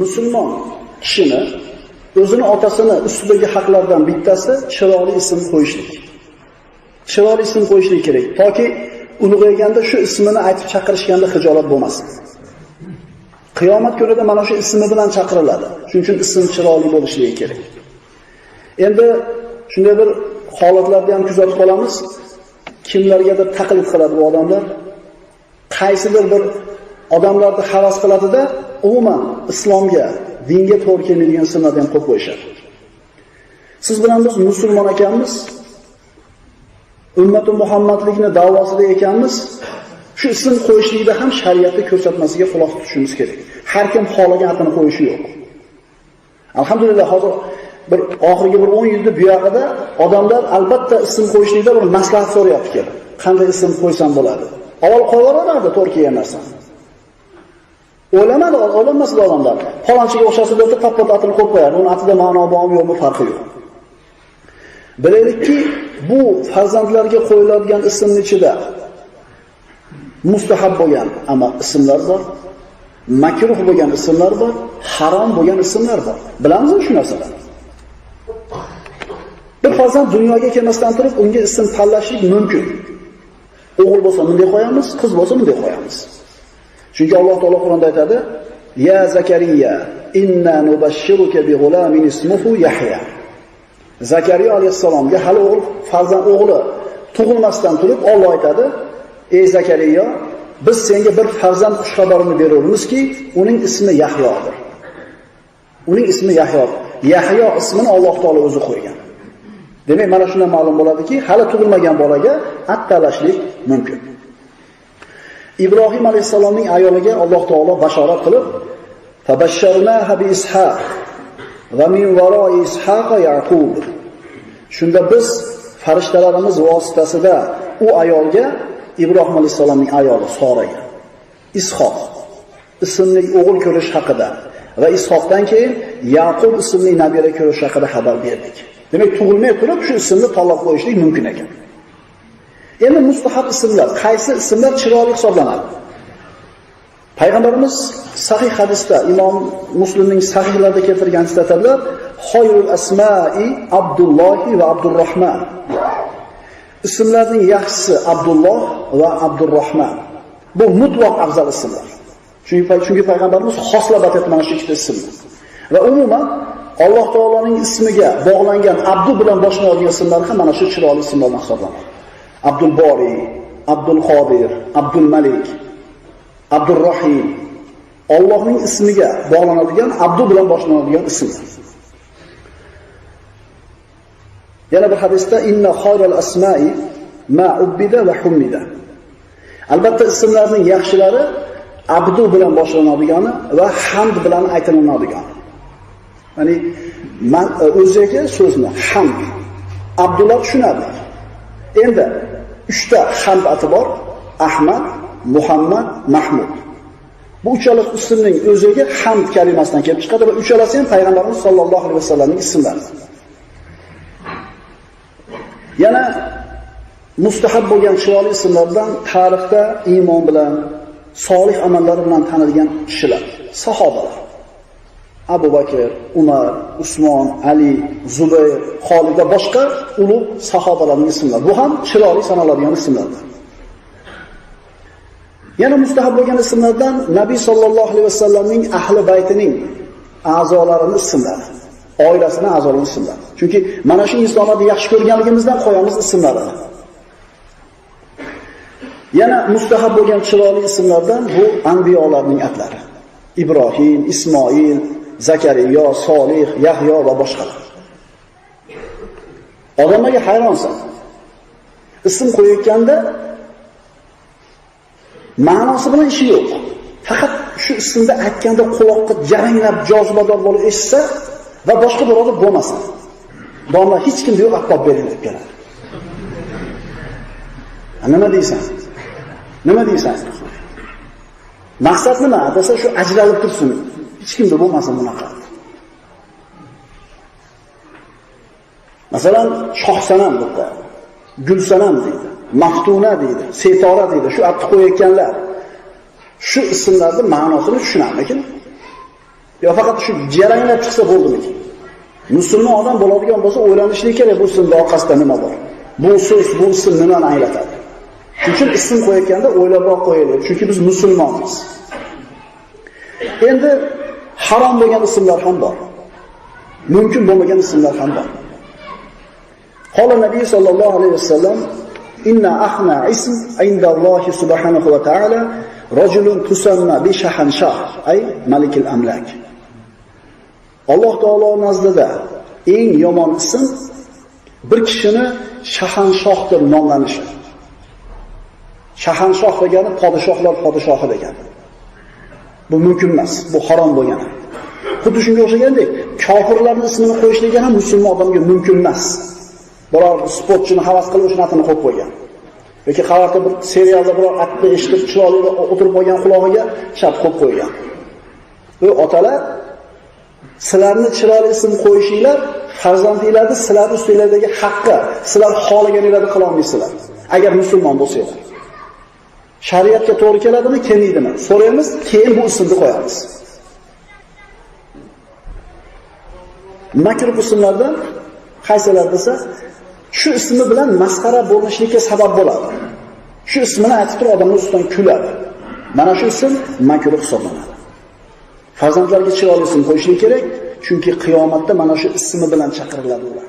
musulmon kishini o'zini otasini ustidagi haqlardan bittasi chiroyli ism qo'yishlik. Chiroyli ism qo'yishlik kerak, toki ulg'ayganda shu ismini aytib chaqirishganda hijolat bo'lmasin. Qiyomat kunida mana shu ismi bilan chaqiriladi. Shuning uchun ism chiroyli bo'lishligi kerak. Endi shunday bir holatlarni ham kuzatib qolamiz. Kimlargadir taqlid qiladi bu odamlar. Qaysidir bir odamlarni havas qiladida, umuman islomga, dinga to'g'ri kelmaydigan ismlarni ham qo'yib qo'yishadi. Siz bilan biz musulmon ekanmiz, ummati Muhammadlikni da'vosida ekanmiz, shu ism qo'yishlikda ham shariatni ko'rsatmasiga quloq tutishimiz kerak. Har kim xohlagan atini qo'yishi yo'q. Alhamdulillah hozir bir oxirgi bir 10 yilda bu yoqida odamlar albatta ism qo'yishlikda bir maslahat so'rayapti kelib. Qanday ism qo'ysam bo'ladi? Avval qo'yaverardi to'g'ri kelgan narsani. O'ylamadi, o'ylanmasdi odamlar. Falonchiga o'xshasa deb tappat atini qo'yib qo'yadi. Uning atida ma'no bormi yo'qmi farqi yo'q. Bilaylikki, bu farzandlarga qo'yiladigan ismning ichida mustahab bo'lgan ama ismlar bor, makruh bo'lgan ismlar bor, harom bo'lgan ismlar bor. Bilamizmi shu narsalarni? Bir farzand dunyoga kelmasdan turib unga ism tanlashlik mumkin. O'g'il bo'lsa bunday qo'yamiz, qiz bo'lsa bunday qo'yamiz. Chunki Alloh taolo Qur'onda aytadi: "Ya Zakariya, inna nubashshiruka bi g'ulamin ismuhu Yahya." Zakariya alayhissalomga hali o'g'il farzand o'g'li tug'ilmasdan turib Alloh aytadi: "Ey Zakariya, biz senga bir farzand xushxabarini beramizki, uning ismi Yahyodir." Uning ismi Yahyo. Yahyo ismini Alloh taolo o'zi qo'ygan. Demak, mana shundan ma'lum bo'ladiki, hali tug'ilmagan bolaga at talashlik mumkin. Ibrohim alayhisalomning ayoliga Alloh taolo bashorat qilib, "Tabashsharnaha bi Ishaq va min varoi Ishaq Yaqub." Shunda biz farishtalarimiz vositasida u ayolga Ibrohim alayhisalomning ayoli Soraga Ishoq ismli o'g'il ko'rish haqida va Ishoqdan keyin Yaqub ismli nabira ko'rish haqida xabar berdik. Demak, tug'ilmay turib shu ismni tanlab qo'yishlik mumkin ekan. Endi mustahab ismlar, qaysi ismlar chiroyli hisoblanadi? Payg'ambarimiz sahih hadisda Imom Muslimning sahihlarida keltirgan aytadilar, "Xoyrul asma'i Abdulloh va Abdurrahman." Ismlarning yaxshisi Abdulloh va Abdurrahman. Bu mutlaq afzal ismlar. Chunki chunki payg'ambarimiz xoslab aytgan mana shu ikkita ismni. Va umuman Alloh taoloning ismiga bog'langan Abdu bilan boshlanadigan ismlar ham mana shu chiroyli ismlardan hisoblanadi. Abdul Bori, Abdul Qodir, Abdul Malik, Abdul Rahim. Allohning ismiga bog'lanadigan Abdu bilan boshlanadigan ismlar. Yana bir hadisda inna khayral asma'i ma ubbida va humida. Albatta ismlarning yaxshilari abdu bilan boshlanadigani va hamd bilan aytiladigan. Ya'ni man e, o'ziga so'zni hamd Abdullah tushunadi. Endi uchta hamd ati bor: Ahmad, Muhammad, Mahmud. Bu uchala ismning o'ziga hamd kalimasidan kelib chiqadi va uchalasi ham payg'ambarimiz sollallohu alayhi vasallamning ismlari. Yana mustahab bo'lgan chiroyli ismlardan tarixda iymon bilan, solih amallari bilan tanilgan kishilar, sahobalar. Abu Bakr, Umar, Usmon, Ali, Zubayr, Xolid va boshqa ulug' sahobalarning ismlari. Bu ham chiroyli sanaladigan ismlardir. Yana mustahab bo'lgan ismlardan Nabiy sollallohu alayhi vasallamning ahli baytining a'zolarining ismlari. oilasining a'zolari ismlari. Chunki mana shu insonlarni yaxshi ko'rganligimizdan qo'yamiz ismlarini. Yana mustahab bo'lgan chiroyli ismlardan bu anbiyolarning atlari. Ibrohim, Ismoil, zakariyo Solih, Yahyo va boshqalar. Odamlarga hayronsan. Ism qo'yayotganda ma'nosi bilan ishi yo'q. Faqat shu ismda aytganda quloqqa jaranglab jozibador bo'lib eshitsa va boshqa birovda bo'lmasin. Domla hech kimda yo'q aqbob bering deb keladi. Nima deysan? Nima deysan? Maqsad nima? Desa shu ajralib tursin. Hech kimda bo'lmasin bunaqa. Masalan, Shohsanam deb Gulsanam deydi, Maftuna deydi, Setora deydi. Shu atni qo'yayotganlar shu ismlarning ma'nosini tushunamikin? yo faqat shu jaranglab chiqsa bo'ldimi musulmon odam bo'ladigan bo'lsa o'ylanishlik kerak bu ismni orqasida nima bor bu so'z bu ism nimani anglatadi uchun ism qo'yayotganda o'ylabroq qo'yaylik chunki biz musulmonmiz endi harom bo'lgan ismlar ham bor. Mumkin bo'lmagan ismlar ham bor. Qala Nabiy sallallohu alayhi vasallam inna ahna ism inda Allohi subhanahu va taala rajulun tusamma bi shahanshah ay malikil amlak. Alloh taolo nazdida eng yomon ism bir kishini shahanshoh deb nomlanishi. Shahanshoh degani podshohlar podshohi degani. Bu mumkin emas, bu harom bo'lgani. Xuddi shunga o'xshagandek, kofirlarning ismini qo'yishlik ham musulmon odamga mumkin emas. Biror sportchini havas qilib o'sha natini qo'yib qo'ygan. yoki qavarda bir serialda biror atni eshitib chiroyli o'tirib qolgan qulog'iga shart qo'yib qo'ygan. Ey otalar, sizlarni chiroyli ism qo'yishinglar farzandinglarni sizlar ustinglardagi haqqi, sizlar xohlaganinglarni qila olmaysizlar. Agar musulmon bo'lsanglar. Shariatga to'g'ri keladimi, kelmaydimi? So'raymiz, keyin bu usulni qo'yamiz. Makr ismlardan qaysilar desa, shu ismi bilan masxara bo'lishlikka sabab bo'ladi. Shu ismini aytib turib odamlar ustidan kuladi. Mana shu ism makruh hisoblanadi. Farzandlarga chiroyli ism qo'yishlik kerak, chunki qiyomatda mana shu ismi bilan chaqiriladi ular.